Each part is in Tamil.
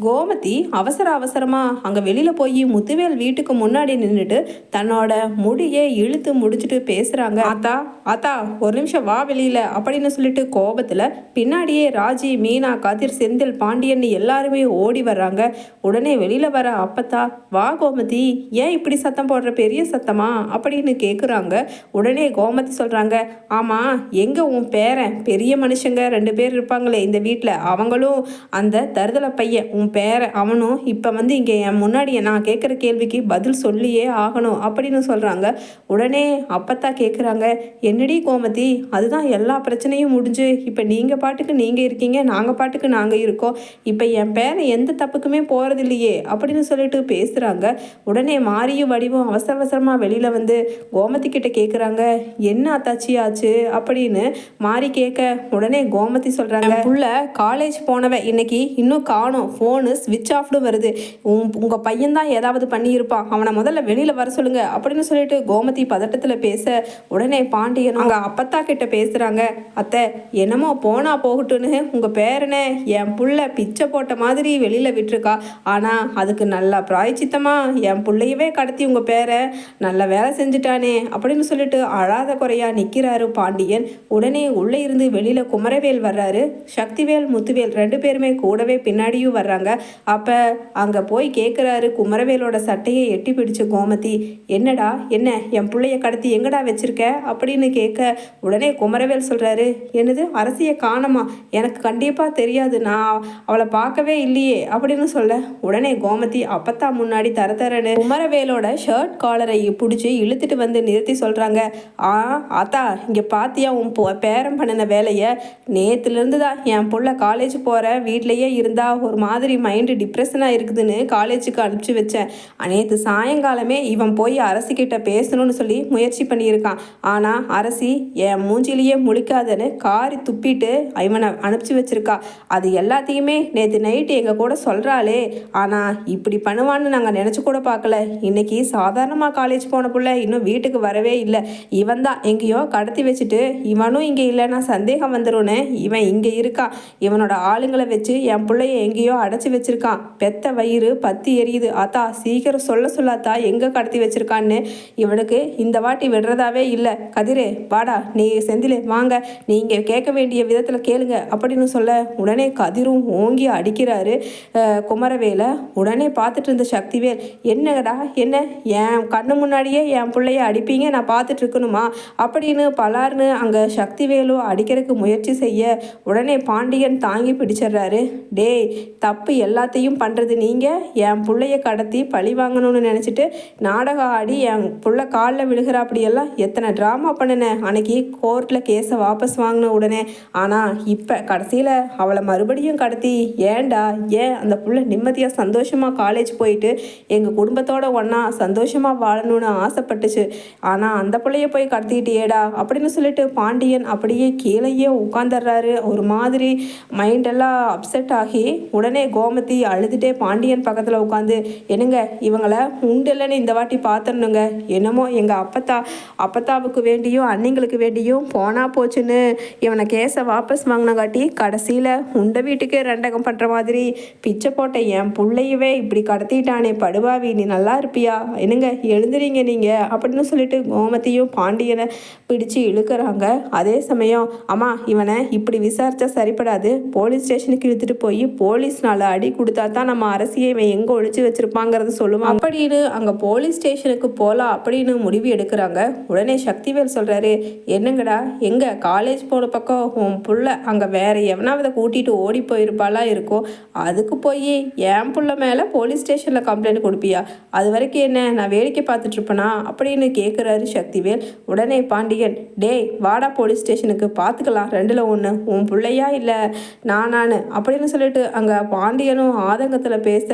கோமதி அவசர அவசரமா அங்க வெளியில போய் முத்துவேல் வீட்டுக்கு முன்னாடி நின்றுட்டு தன்னோட முடியை இழுத்து முடிச்சுட்டு பேசுறாங்க. ஆத்தா ஆத்தா ஒரு நிமிஷம் வா வெளியில அப்படின்னு சொல்லிட்டு கோபத்துல பின்னாடியே ராஜி மீனா கதிர் செந்தில் பாண்டியன் எல்லாருமே ஓடி வர்றாங்க. உடனே வெளியில வர அப்பத்தா வா கோமதி ஏன் இப்படி சத்தம் போடுற பெரிய சத்தமா? அப்படின்னு கேக்குறாங்க. உடனே கோமதி சொல்றாங்க ஆமா எங்க உன் பேரன்? பெரிய மனுஷங்க ரெண்டு பேர் இருப்பாங்களே இந்த வீட்டில் அவங்களும் அந்த தருதலை பையன் உன் பேரன் அவனும் இப்போ வந்து இங்கே என் முன்னாடி நான் கேட்குற கேள்விக்கு பதில் சொல்லியே ஆகணும் அப்படின்னு சொல்கிறாங்க உடனே அப்பத்தா கேட்குறாங்க என்னடி கோமதி அதுதான் எல்லா பிரச்சனையும் முடிஞ்சு. இப்போ நீங்கள் பாட்டுக்கு நீங்கள் இருக்கீங்க நாங்கள் பாட்டுக்கு நாங்கள் இருக்கோம். இப்போ என் பேரை எந்த தப்புக்குமே போகிறது இல்லையே அப்படின்னு சொல்லிட்டு பேசுகிறாங்க உடனே மாரியும் வடிவும் அவசர அவசரமாக வெளியில் வந்து கோமதி கிட்ட கேட்குறாங்க என்ன அத்தாச்சி ஆச்சு? அப்படின்னு மாறி கேட்க உடனே கோமதி சொல்கிறாங்க புள்ள காலேஜ் போனவ இன்னைக்கு இன்னும் காணோம். ஃபோன் ஃபோனு ஸ்விட்ச் ஆஃப்னு வருது. உன் உங்கள் பையன்தான் ஏதாவது பண்ணியிருப்பான். அவனை முதல்ல வெளியில் வர சொல்லுங்க அப்படின்னு சொல்லிட்டு கோமதி பதட்டத்தில் பேச உடனே பாண்டியன் அவங்க அப்பத்தா கிட்ட பேசுகிறாங்க அத்தை என்னமோ போனா போகட்டும்னு. உங்கள் பேரனே என் புள்ள பிச்சை போட்ட மாதிரி வெளியில் விட்டுருக்கா. ஆனால் அதுக்கு நல்லா பிராய்ச்சித்தமா என் பிள்ளையவே கடத்தி உங்கள் பேரை. நல்ல வேலை செஞ்சுட்டானே அப்படின்னு சொல்லிட்டு அழாத குறையா நிற்கிறாரு பாண்டியன். உடனே உள்ளே இருந்து வெளியில் குமரவேல் வர்றாரு. சக்திவேல் முத்துவேல் ரெண்டு பேருமே கூடவே பின்னாடியும் வர்றாங்க. அப்போ அங்கே போய் கேட்குறாரு குமரவேலோட சட்டையை எட்டி பிடிச்ச கோமதி. என்னடா என்ன என் பிள்ளைய கடத்தி எங்கடா வச்சிருக்க? அப்படின்னு கேட்க உடனே குமரவேல் சொல்கிறாரு என்னது அரசியை காணமா? எனக்கு கண்டிப்பாக தெரியாது. நான் அவளை பார்க்கவே இல்லையே. அப்படின்னு சொல்ல உடனே கோமதி அப்பத்தா முன்னாடி தர தரன்னு குமரவேலோட ஷர்ட் காலரை பிடிச்சி இழுத்துட்டு வந்து நிறுத்தி சொல்கிறாங்க ஆ ஆத்தா இங்கே பாத்தியா உன் பேரம் பேரன் பண்ணின வேலையை? நேற்றுலேருந்து தான் என் பிள்ளை காலேஜ் போகிற வீட்லேயே இருந்தா ஒரு மாதிரி மைண்டு டிப்ரெஷனாக இருக்குதுன்னு காலேஜுக்கு அனுப்பிச்சி வச்சேன். நேற்று சாயங்காலமே இவன் போய் அரசிக்கிட்ட பேசணும்னு சொல்லி முயற்சி பண்ணியிருக்கான். ஆனால் அரசி என் மூஞ்சிலேயே முழிக்காதன்னு காரி துப்பிட்டு இவனை அனுப்பிச்சி வச்சிருக்கா. அது எல்லாத்தையுமே நேற்று நைட்டு எங்கள் கூட சொல்கிறாளே ஆனால் இப்படி பண்ணுவான்னு நாங்கள் நினச்சி கூட பார்க்கல. இன்னைக்கு சாதாரணமாக காலேஜ் போன பிள்ளை இன்னும் வீட்டுக்கு வரவே இல்லை. இவன் தான் எங்கேயோ கடத்தி வச்சுட்டு இவனும் இங்கே இல்லைன்னா சந்தேகம் வந்துரும்னு இவன் இங்கே இருக்கான் இவனோட ஆளுங்களை வச்சு என் பிள்ளைய எங்கேயோ அடைச்சி வச்சிருக்கான். பெத்த வயிறு பத்தி எரியுது. ஆத்தா சீக்கிரம் சொல்ல சொல்லாத்தா எங்கே கடத்தி வச்சிருக்கான்னு. இவனுக்கு இந்த வாட்டி விடுறதாவே இல்லை. கதிரே வாடா நீ செந்திலே வாங்க. நீங்கள் கேட்க வேண்டிய விதத்தில் கேளுங்க. அப்படின்னு சொல்ல உடனே கதிரும் ஓங்கி அடிக்கிறாரு குமரவேலை. உடனே பார்த்துட்டு இருந்த சக்திவேல் என்னடா என்ன? என் கண்ணு முன்னாடியே என் பிள்ளைய அடிப்பீங்க? நான் பார்த்துட்டு இருக்கணுமா? அப்படின்னு பலார்னு அங்கே சக்திவேலும் அடிக்கிறதுக்கு முயற்சி செய்ய உடனே பாண்டியன் தாங்கி பிடிச்சிடுறாரு. டேய் தப்பு எல்லாத்தையும் பண்ணுறது நீங்கள் என் பிள்ளைய கடத்தி பழி வாங்கணும்னு நினச்சிட்டு நாடகம் ஆடி என் புள்ள காலில் விழுகிறாப்படியெல்லாம் எத்தனை ட்ராமா பண்ணினேன் அன்னைக்கு கோர்ட்டில் கேஸை வாபஸ் வாங்கின உடனே. ஆனால் இப்போ கடைசியில் அவளை மறுபடியும் கடத்தி. ஏன்டா? ஏன் அந்த புள்ள நிம்மதியாக சந்தோஷமாக காலேஜ் போயிட்டு எங்கள் குடும்பத்தோட ஒன்றா சந்தோஷமாக வாழணும்னு ஆசைப்பட்டுச்சு. ஆனால் அந்த பிள்ளைய போய் கடத்திக்கிட்டியேடா அப்படின்னு சொல்லிட்டு பாண்டியன் அப்படியே கீழேயே உட்காந்துடுறாரு ஒரு மாதிரி மைண்டெல்லாம் அப்செட் ஆகி உடனே கோமதி அழுதுகிட்டே பாண்டியன் பக்கத்தில் உட்காந்து என்னங்க இவங்கள உண்டுலன்னு இந்த வாட்டி பார்த்துடணுங்க என்னமோ எங்கள் அப்பத்தா அப்பத்தாவுக்கு வேண்டியும் அன்னிங்களுக்கு வேண்டியும் போனா போச்சுன்னு. இவனை கேஸை வாபஸ் வாங்கினங்காட்டி கடைசியில் உண்ட வீட்டுக்கே ரெண்டகம் பண்ணுற மாதிரி பிச்சை போட்ட என் பிள்ளையவே இப்படி கடத்திட்டானே. படுவாவி நீ நல்லா இருப்பியா? என்னங்க எழுந்துறீங்க நீங்கள் அப்படின்னு சொல்லிட்டு கோமதியும் பாண்டியனை பிடிச்சு இழுக்கிறாங்க. அதே சமயம் அம்மா இவனை இப்படி விசாரிச்சா சரிப்படாது. போலீஸ் ஸ்டேஷனுக்கு இழுத்துட்டு போய் போலீஸ்னால அடி கொடுத்தா தான் நம்ம அரசியை இவன் எங்கே ஒழிச்சு வச்சிருப்பாங்கிறத சொல்லுவான் அப்படின்னு அங்கே போலீஸ் ஸ்டேஷனுக்கு போகலாம் அப்படின்னு முடிவு எடுக்கிறாங்க. உடனே சக்திவேல் சொல்கிறாரு என்னங்கடா எங்கே? காலேஜ் போன பக்கம் உன் புள்ள அங்கே வேற எவனாவது கூட்டிகிட்டு ஓடி போயிருப்பாளா இருக்கும் அதுக்கு போய் என் புள்ள மேலே போலீஸ் ஸ்டேஷனில் கம்ப்ளைண்ட் கொடுப்பியா? அது வரைக்கும் என்ன நான் வேடிக்கை பார்த்துட்ருப்பேனா அப்படின்னு கேட்குறாரு சக்திவேல். உடனே பாண்டியன் டேய் வாடா போலீஸ் ஸ்டேஷனுக்கு பார்த்துக்கலாம் ரெண்டில் ஒன்று உன் பிள்ளையா இல்லை நானானு அப்படின்னு சொல்லிட்டு அங்கே பாண்டியனும் ஆதங்கத்தில் பேச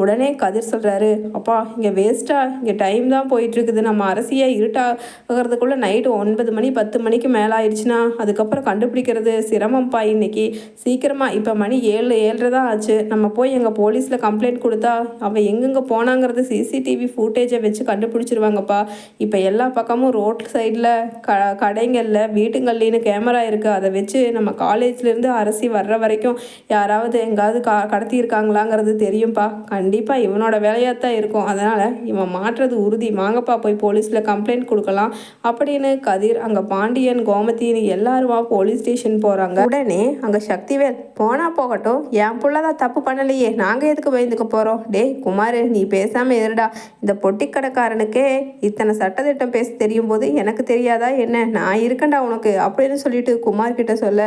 உடனே கதிர் சொல்கிறாரு அப்பா இங்கே வேஸ்ட்டாக இங்கே டைம் தான் போயிட்டுருக்குது. நம்ம அரசியை இருட்டாகிறதுக்குள்ளே நைட்டு ஒன்பது மணி பத்து மணிக்கு மேலே ஆயிடுச்சுன்னா அதுக்கப்புறம் கண்டுபிடிக்கிறது சிரமம்ப்பா இன்னைக்கு. சீக்கிரமாக இப்போ மணி ஏழு ஏழரை தான் ஆச்சு. நம்ம போய் எங்கள் போலீஸில் கம்ப்ளைண்ட் கொடுத்தா அவள் எங்கெங்கே போனாங்கிறது சிசிடிவி ஃபுட்டேஜை வச்சு கண்டுபிடிச்சிருவாங்கப்பா. இப்போ எல்லா பக்கமும் ரோட் சைடில் க கடைங்களில் வீட்டுங்கள்லேன்னு கேமரா இருக்குது அதை வச்சு நம்ம காலேஜ்லேருந்து அரசி வர்ற வரைக்கும் யாராவது எங்காவது கா கடத்தியிருக்காங்களாங்கிறது தெரியும்ப்பா கண்டிப்பாக இவனோட வேலையாக தான் இருக்கும். அதனால் இவன் மாற்றுறது உறுதி. வாங்கப்பா போய் போலீஸில் கம்ப்ளைண்ட் கொடுக்கலாம். அப்படின்னு கதிர் அங்கே பாண்டியன் கோமதின்னு எல்லாருமா போலீஸ் ஸ்டேஷன் போகிறாங்க உடனே அங்கே சக்திவேல் போனா போகட்டும். என் புள்ளதான் தப்பு பண்ணலையே. நாங்கள் எதுக்கு பயந்துக்க போகிறோம் டேய் குமார் நீ பேசாமல் இருடா. இந்த பொட்டி கடைக்காரனுக்கே இத்தனை சட்டத்திட்டம் பேச தெரியும் போது எனக்கு தெரியாதா என்ன? நான் இருக்கேன்டா உனக்கு? அப்படின்னு சொல்லிட்டு குமார் கிட்ட சொல்ல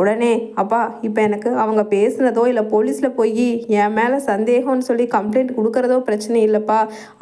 உடனே அப்பா இப்போ எனக்கு அவங்க பேசுனதோ இல்லை போலீஸில் போய். என் மேலே சந்தேகம்னு சொல்லி கம்ப்ளைண்ட் கொடுக்குறதோ பிரச்சனை இல்லைப்பா.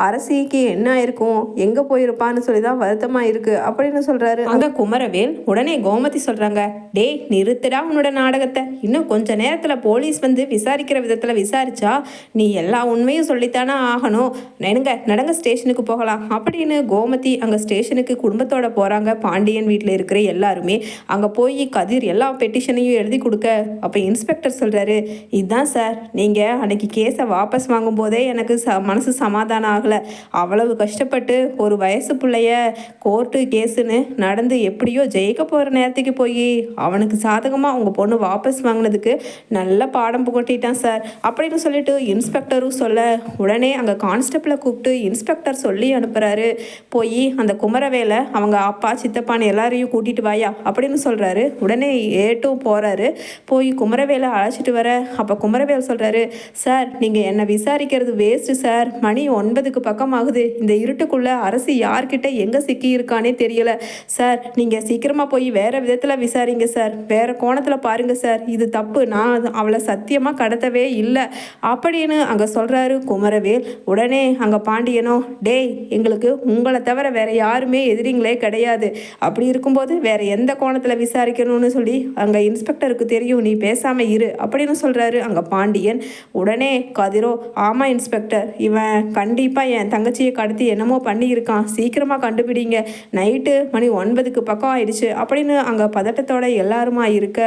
அரசிக்கு என்ன ஆயிருக்கும் எங்கே போயிருப்பான்னு சொல்லி தான் வருத்தமாக இருக்குது அப்படின்னு சொல்கிறாரு அங்கே குமரவேல் உடனே கோமதி சொல்கிறாங்க டேய் நிறுத்துடா உன்னோட நாடகத்தை. இன்னும் கொஞ்ச நேரத்தில் போலீஸ் வந்து விசாரிக்கிற விதத்தில் விசாரிச்சா நீ எல்லா உண்மையும் சொல்லித்தானே ஆகணும். நெடுங்க நடங்க ஸ்டேஷனுக்கு போகலாம். அப்படின்னு கோமதி அங்கே ஸ்டேஷனுக்கு குடும்பத்தோட போகிறாங்க பாண்டியன் வீட்டில் இருக்கிற எல்லாருமே. அங்கே போய் கதிர் எல்லா பெட்டிஷனையும் எழுதி கொடுக்க. அப்போ இன்ஸ்பெக்டர் சொல்கிறாரு இதுதான் சார் சார். நீங்கள் அன்னைக்கு கேஸை வாபஸ் வாங்கும்போதே எனக்கு ச மனசு சமாதானம் ஆகலை. அவ்வளவு கஷ்டப்பட்டு ஒரு வயசு பிள்ளைய கோர்ட்டு கேஸுன்னு நடந்து எப்படியோ ஜெயிக்க போகிற நேரத்துக்கு போய் அவனுக்கு சாதகமாக உங்கள் பொண்ணு வாபஸ் வாங்கினதுக்கு நல்ல பாடம் புகட்டிட்டான் சார். அப்படின்னு சொல்லிட்டு இன்ஸ்பெக்டரும் சொல்ல உடனே அங்கே கான்ஸ்டபிளை கூப்பிட்டு இன்ஸ்பெக்டர் சொல்லி அனுப்புகிறாரு போய் அந்த குமரவேலை அவங்க அப்பா சித்தப்பான்னு எல்லாரையும் கூட்டிட்டு வாயா? அப்படின்னு சொல்கிறாரு உடனே ஏட்டும் போகிறாரு போய் குமரவேலை அழைச்சிட்டு வர அப்போ குமரவேல் சொல்கிறாரு சார் நீங்கள் என்னை விசாரிக்கிறது வேஸ்ட்டு சார். மணி ஒன்பதுக்கு பக்கம் ஆகுது இந்த இருட்டுக்குள்ளே அரசு யார்கிட்ட எங்கே சிக்கி இருக்கானே தெரியல. சார் நீங்கள் சீக்கிரமாக போய் வேறு விதத்தில் விசாரிங்க சார். வேறு கோணத்தில் பாருங்கள் சார். இது தப்பு. நான் அவளை சத்தியமாக கடத்தவே இல்லை. அப்படின்னு அங்கே சொல்கிறாரு குமரவேல். உடனே அங்கே பாண்டியனோ டேய் எங்களுக்கு உங்களை தவிர வேற யாருமே எதிரிங்களே கிடையாது. அப்படி இருக்கும்போது வேற எந்த கோணத்தில் விசாரிக்கணும்னு சொல்லி அங்கே இன்ஸ்பெக்டருக்கு தெரியும். நீ பேசாமல் இரு. அப்படின்னு சொல்கிறாரு அங்கே பாண்டியன். உடனே கதிரோ ஆமாம் இன்ஸ்பெக்டர் இவன் கண்டிப்பாக என் தங்கச்சியை கடத்தி என்னமோ பண்ணியிருக்கான். சீக்கிரமாக கண்டுபிடிங்க. நைட்டு மணி ஒன்பதுக்கு பக்கம் ஆயிடுச்சு. அப்படின்னு அங்கே பதட்டத்தோட எல்லாருமா இருக்க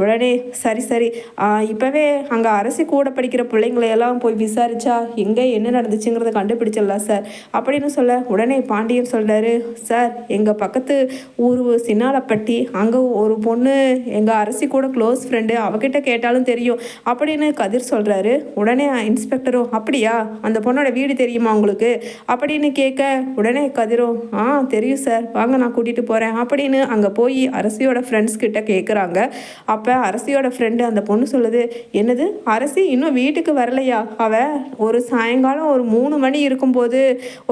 உடனே சரி சரி. இப்போவே அங்கே அரசு கூட படிக்கிற பிள்ளைங்களையெல்லாம் போய் விசாரிச்சா எங்கே என்ன நடந்துச்சுங்கிறத கண்டுபிடிச்சிடலாம் சார் அப்படின்னு சொல்ல உடனே பாண்டியன் சொல்கிறாரு சார் எங்கள் பக்கத்து ஊர் சின்னாலப்பட்டி அங்கே ஒரு பொண்ணு எங்கள் அரசி கூட க்ளோஸ் ஃப்ரெண்டு அவகிட்ட கேட்டாலும் தெரியும். அப்படின்னு கதிர் சொல்கிறாரு உடனே இன்ஸ்பெக்டரும் அப்படியா? அந்த பொண்ணோட வீடு தெரியுமா உங்களுக்கு? அப்படின்னு கேட்க உடனே கதிரும் ஆ தெரியும் சார். வாங்க நான் கூட்டிகிட்டு போகிறேன் அப்படின்னு அங்கே போய் அரசியோட ஃப்ரெண்ட்ஸ் கிட்ட கேட்குறாங்க அப்போ அரசியோட ஃப்ரெண்டு அந்த பொண்ணு சொல்லுது என்னது? அரசி இன்னும் வீட்டுக்கு வரலையா? அவ ஒரு சாயங்காலம் ஒரு மூணு மணி இருக்கும்போது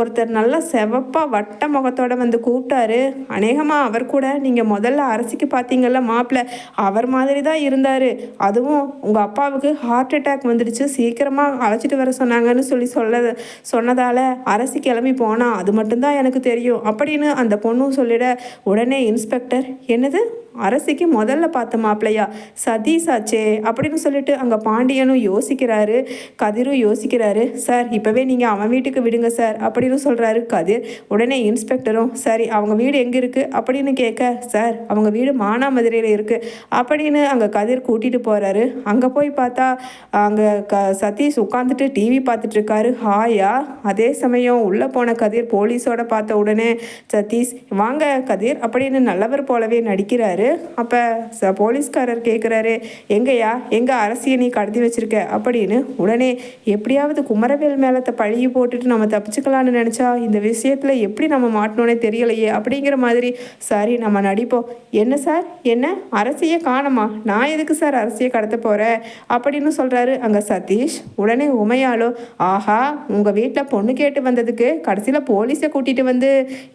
ஒருத்தர் நல்லா செவப்பாக வட்ட முகத்தோட வந்து கூப்பிட்டாரு. அநேகமாக அவர் கூட நீங்கள் முதல்ல அரசிக்கு பார்த்தீங்கல்ல மாப்பிள்ளை அவர் மாதிரி தான் இருந்தார். அதுவும் உங்கள் அப்பாவுக்கு ஹார்ட் ஹார்ட் அட்டாக் வந்துடுச்சு. சீக்கிரமாக அழைச்சிட்டு வர சொன்னாங்கன்னு சொல்லி சொல்ல சொன்னதால் அரசு கிளம்பி போனால் அது மட்டும்தான் எனக்கு தெரியும். அப்படின்னு அந்த பொண்ணும் சொல்லிட உடனே இன்ஸ்பெக்டர் என்னது? அரசிக்கு முதல்ல பார்த்த மாப்பிள்ளையா? சதீஷ் ஆச்சே அப்படின்னு சொல்லிட்டு அங்கே பாண்டியனும் யோசிக்கிறாரு கதிரும் யோசிக்கிறாரு சார் இப்போவே நீங்கள் அவன் வீட்டுக்கு விடுங்க சார் அப்படின்னு சொல்கிறாரு கதிர். உடனே இன்ஸ்பெக்டரும் சரி அவங்க வீடு எங்கே இருக்குது அப்படின்னு கேட்க சார் அவங்க வீடு மானாமதுரையில் இருக்குது அப்படின்னு அங்கே கதிர் கூட்டிகிட்டு போகிறாரு அங்கே போய் பார்த்தா அங்கே க சதீஷ் உட்காந்துட்டு டிவி பார்த்துட்ருக்காரு ஹாயா! அதே சமயம் உள்ளே போன கதிர் போலீஸோட பார்த்த உடனே சதீஷ் வாங்க கதிர் அப்படின்னு நல்லவர் போலவே நடிக்கிறாரு. அப்போ ச போலீஸ்காரர் கேட்குறாரு எங்கேயா எங்கே அரசியை நீ கடத்தி வச்சிருக்க? அப்படின்னு உடனே எப்படியாவது குமரவேல் மேலத்தை பழிய போட்டுட்டு நம்ம தப்பிச்சுக்கலான்னு நினச்சா இந்த விஷயத்தில் எப்படி நம்ம மாட்டணும்னே தெரியலையே? அப்படிங்கிற மாதிரி சரி நம்ம நடிப்போம். என்ன சார்? என்ன? அரசியை காணுமா? நான் எதுக்கு சார் அரசியை கடத்த போகிறேன் அப்படின்னு சொல்கிறாரு அங்கே சதீஷ். உடனே உமையாலோ ஆஹா உங்கள் வீட்டில் பொண்ணு கேட்டு வந்ததுக்கு கடைசியில் போலீஸை கூட்டிகிட்டு வந்து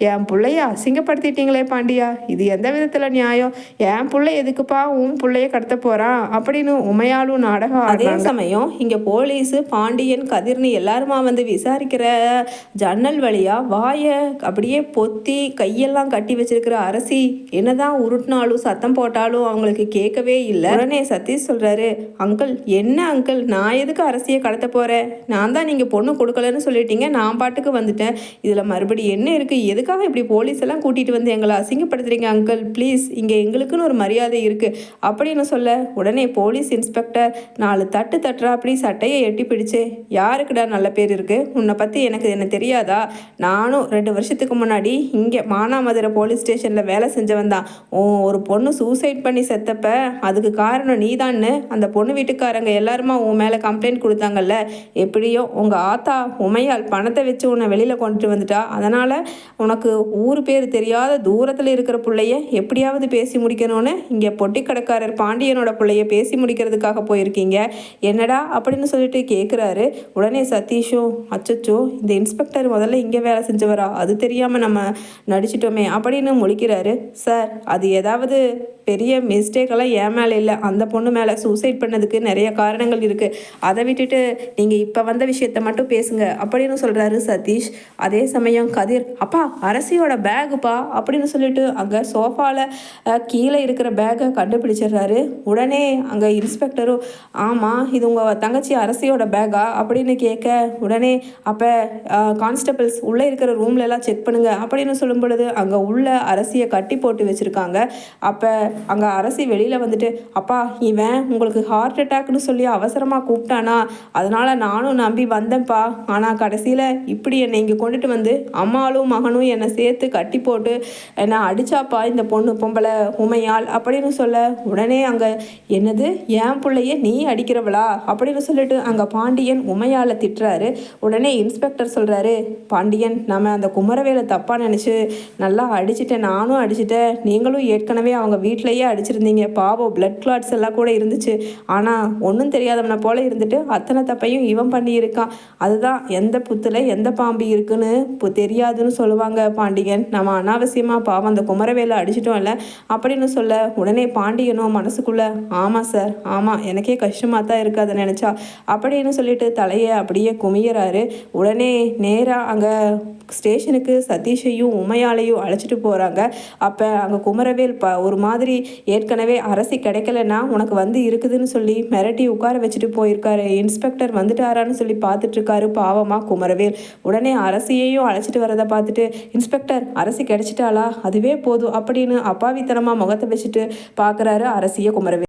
என் பிள்ளைய அசிங்கப்படுத்திட்டீங்களே பாண்டியா? இது எந்த விதத்தில் நியாயம்? என் பிள்ளை எதுக்குப்பா? உன் பிள்ளைய கடத்த போகிறான் அப்படின்னு உமையாலும் நாடகம் அதே சமயம் இங்கே போலீஸ் பாண்டியன் கதிர்னு எல்லாருமா வந்து விசாரிக்கிற ஜன்னல் வழியாக வாயை அப்படியே பொத்தி கையெல்லாம் கட்டி வச்சிருக்கிற அரசி என்னதான் உருட்டினாலும் சத்தம் போட்டாலும் அவங்களுக்கு கேட்கவே இல்லை. உடனே சதீஷ் சொல்கிறாரு அங்கிள் என்ன அங்கிள்? நான் எதுக்கு அரசியை கடத்த போகிறேன் நான் தான் நீங்கள் பொண்ணு கொடுக்கலன்னு சொல்லிட்டீங்க. நான் பாட்டுக்கு வந்துட்டேன். இதில் மறுபடியும் என்ன இருக்குது எதுக்காக இப்படி போலீஸ் எல்லாம் கூட்டிகிட்டு வந்து எங்களை அசிங்கப்படுத்துறீங்க அங்கிள்? ப்ளீஸ் இங்கே எங்களுக்குன்னு ஒரு மரியாதை இருக்குது அப்படின்னு சொல்ல? உடனே போலீஸ் இன்ஸ்பெக்டர் நாலு தட்டு தட்டுறா அப்படி சட்டையை எட்டி பிடிச்சு யாருக்குடா நல்ல பேர் இருக்குது உன்னை பற்றி எனக்கு என்ன தெரியாதா? நானும் ரெண்டு வருஷத்துக்கு முன்னாடி இங்கே மானாமதுரை போலீஸ் ஸ்டேஷனில் வேலை செஞ்சவன் தான். ஒரு பொண்ணு சூசைட் பண்ணி செத்தப்ப அதுக்கு காரணம் நீதான்னு அந்த பொண்ணு வீட்டுக்காரங்க எல்லாருமா உன் மேலே கம்ப்ளைண்ட் கொடுத்தாங்கல்ல? எப்படியோ உங்கள் ஆத்தா உமையால் பணத்தை வச்சு உன்னை வெளியில் கொண்டுட்டு வந்துட்டா. அதனால் உனக்கு ஊர் பேர் தெரியாத தூரத்தில் இருக்கிற பிள்ளைய எப்படியாவது பேசி முடிக்கணும்னு இங்கே பொட்டி கடைக்காரர் பாண்டியனோட பிள்ளைய பேசி முடிக்கிறதுக்காக போயிருக்கீங்க. என்னடா அப்படின்னு சொல்லிட்டு கேட்குறாரு உடனே சதீஷும் அச்சச்சோ இந்த இன்ஸ்பெக்டர் முதல்ல இங்கே வேலை செஞ்சவரா? அது தெரியாமல் நம்ம நடிச்சிட்டோமே அப்படின்னு முழிக்கிறாரு. சார் அது ஏதாவது பெரிய மிஸ்டேக்கெல்லாம் என் மேலே இல்லை. அந்த பொண்ணு மேலே சூசைட் பண்ணதுக்கு நிறைய காரணங்கள் இருக்குது அதை விட்டுட்டு நீங்கள் இப்போ வந்த விஷயத்த மட்டும் பேசுங்க அப்படின்னு சொல்கிறாரு சதீஷ். அதே சமயம் கதிர் அப்பா அரசியோட பேகுப்பா அப்படின்னு சொல்லிட்டு அங்கே சோஃபாவில் கீழே இருக்கிற பேக்கை கண்டுபிடிச்சிடுறாரு. உடனே அங்கே இன்ஸ்பெக்டரும் ஆமாம் இது உங்கள் தங்கச்சி அரசியோட பேக்கா அப்படின்னு கேட்க உடனே அப்போ கான்ஸ்டபிள்ஸ் உள்ளே இருக்கிற ரூம்ல எல்லாம் செக் பண்ணுங்க. அப்படின்னு சொல்லும் பொழுது அங்கே உள்ள அரசியை கட்டி போட்டு வச்சுருக்காங்க. அப்போ அங்கே அரசி வெளியில் வந்துட்டு அப்பா இவன் உங்களுக்கு ஹார்ட் அட்டாக்னு சொல்லி அவசரமாக கூப்பிட்டானா? அதனால் நானும் நம்பி வந்தேன்ப்பா. ஆனால் கடைசியில் இப்படி என்னை இங்கே கொண்டுட்டு வந்து அம்மாளும் மகனும் என்னை சேர்த்து கட்டி போட்டு என்னை அடிச்சாப்பா இந்த பொண்ணு பொம்பளை. உமையால் அப்படின்னு சொல்ல உடனே அங்கே என்னது? என் பிள்ளைய நீ அடிக்கிறவளா? அப்படின்னு சொல்லிட்டு அங்கே பாண்டியன் உமையால் திட்டுறாரு. உடனே இன்ஸ்பெக்டர் சொல்கிறாரு பாண்டியன் நம்ம அந்த குமரவேலை தப்பாக நினச்சி நல்லா அடிச்சிட்டேன் நானும் அடிச்சிட்டேன். நீங்களும் ஏற்கனவே அவங்க வீட்டிலையே அடிச்சிருந்தீங்க. பாவம் பிளட் கிளாட்ஸ் எல்லாம் கூட இருந்துச்சு. ஆனால் ஒன்றும் தெரியாதவனை போல இருந்துட்டு அத்தனை தப்பையும் இவன் பண்ணியிருக்கான். அதுதான் எந்த புத்தில் எந்த பாம்பு இருக்குன்னு இப்போ தெரியாதுன்னு சொல்லுவாங்க பாண்டியன். நம்ம அனாவசியமாக பாவம் அந்த குமரவேலை அடிச்சிட்டோம் இல்லை அப்போ அப்படின்னு சொல்ல உடனே பாண்டியனும் மனசுக்குள்ள ஆமாம் சார் ஆமாம் எனக்கே கஷ்டமாக தான் இருக்குது அதை நினச்சா அப்படின்னு சொல்லிட்டு தலையை அப்படியே குமியறாரு. உடனே நேராக அங்கே ஸ்டேஷனுக்கு சதீஷையும் உமையாலையும் அழைச்சிட்டு போகிறாங்க அப்போ அங்கே குமரவேல் ப ஒரு மாதிரி ஏற்கனவே அரசி கிடைக்கலன்னா உனக்கு வந்து இருக்குதுன்னு சொல்லி மிரட்டி உட்கார வச்சுட்டு போயிருக்காரு. இன்ஸ்பெக்டர் வந்துட்டாரான்னு சொல்லி பார்த்துட்டு இருக்காரு பாவமாக குமரவேல். உடனே அரசியையும் அழைச்சிட்டு வரதை பார்த்துட்டு இன்ஸ்பெக்டர் அரசி கிடைச்சிட்டாளா? அதுவே போதும் அப்படின்னு அப்பாவித்தனமாக முகத்தை வச்சுட்டு பார்க்குறாரு அரசியை குமரவே.